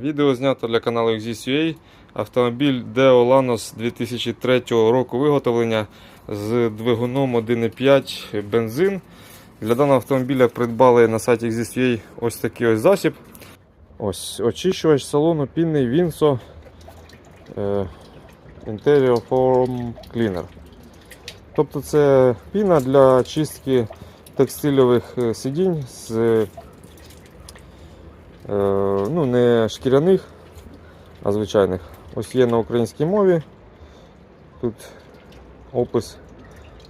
Відео знято для каналу XZUA. Автомобіль Deo Lanos 2003 року виготовлення з двигуном 1.5 бензин. Для даного автомобіля придбали на сайті XZUA ось такий ось засіб. Ось очищувач салону пінний Vinso е, Interior Foam Cleaner. Тобто це піна для чистки текстильових е, сидінь з ну, не шкіряних, а звичайних. Ось є на українській мові. Тут опис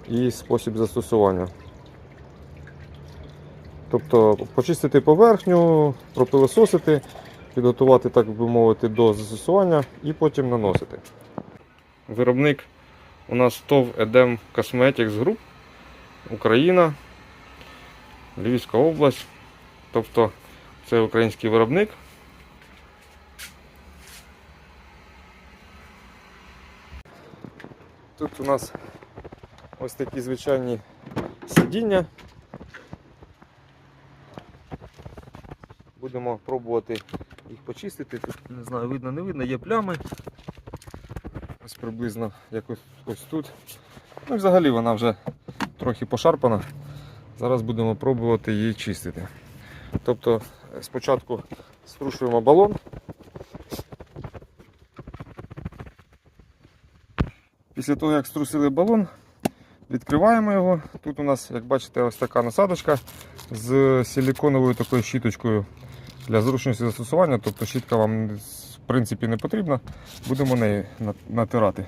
і спосіб застосування. Тобто почистити поверхню, пропилососити, підготувати, так би мовити, до застосування і потім наносити. Виробник у нас ТОВ Edem Cosmetics Group, Україна, Львівська область. Тобто це український виробник. Тут у нас ось такі звичайні сидіння. Будемо пробувати їх почистити. Тут не знаю, видно, не видно, є плями. Ось приблизно якось ось тут. Ну взагалі вона вже трохи пошарпана. Зараз будемо пробувати її чистити. Тобто спочатку струшуємо балон. Після того, як струсили балон, відкриваємо його. Тут у нас, як бачите, ось така насадочка з силіконовою такою щіточкою для зручності застосування. Тобто щітка вам в принципі не потрібна, будемо нею натирати.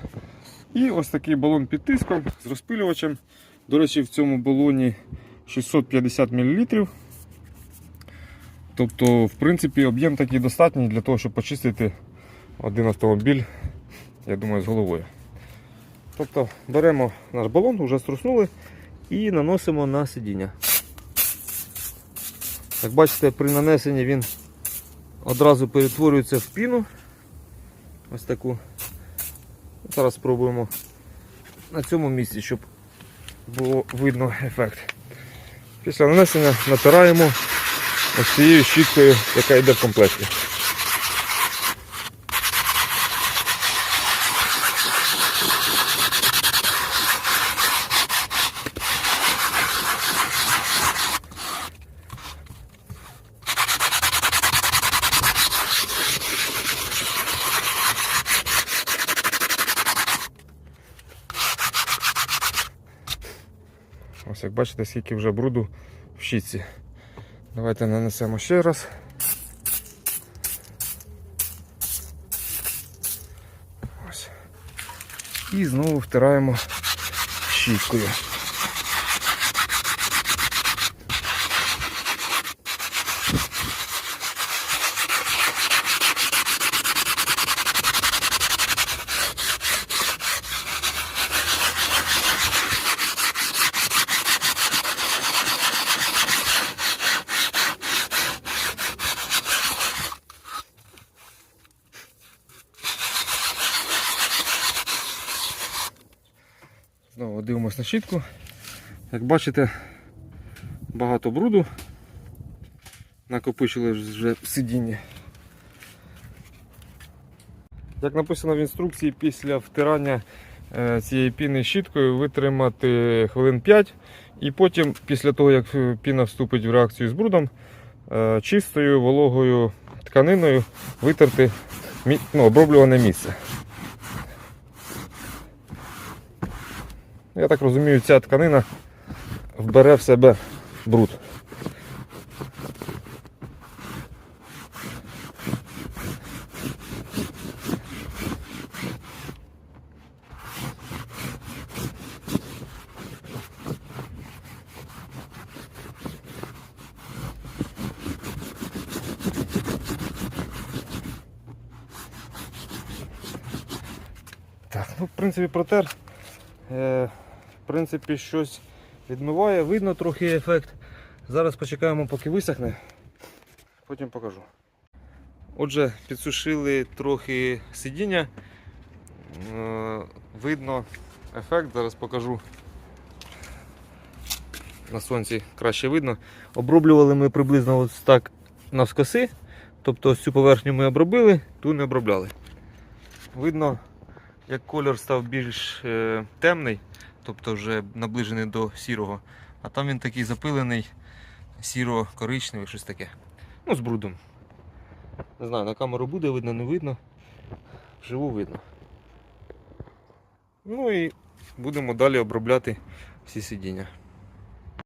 І ось такий балон під тиском з розпилювачем. До речі, в цьому балоні 650 мл. Тобто, в принципі, об'єм такий достатній для того, щоб почистити один автомобіль, я думаю, з головою. Тобто беремо наш балон, вже струснули і наносимо на сидіння. Як бачите, при нанесенні він одразу перетворюється в піну. Ось таку. Зараз спробуємо на цьому місці, щоб було видно ефект. Після нанесення натираємо ось цією щіткою, яка йде в комплекті. Ось як бачите, скільки вже бруду в щітці. Давайте нанесемо ще раз. Ось. І знову втираємо щіткою. Знову дивимося на щітку. Як бачите, багато бруду. Накопичили вже в сидінні. Як написано в інструкції, після втирання е, цієї піни щіткою витримати хвилин 5 і потім, після того, як піна вступить в реакцію з брудом, е, чистою вологою тканиною витерти ну, оброблюване місце. Я так розумію, ця тканина вбере в себе бруд. Так, ну в принципі протер. В принципі, щось відмиває, видно трохи ефект. Зараз почекаємо, поки висохне, потім покажу. Отже, підсушили трохи сидіння. Е, видно ефект, зараз покажу. На сонці краще видно. Оброблювали ми приблизно ось так навскоси. Тобто ось цю поверхню ми обробили, ту не обробляли. Видно, як колір став більш е, темний, тобто вже наближений до сірого, а там він такий запилений, сіро-коричневий, щось таке. Ну, з брудом. Не знаю, на камеру буде видно, не видно. Вживу видно. Ну і будемо далі обробляти всі сидіння.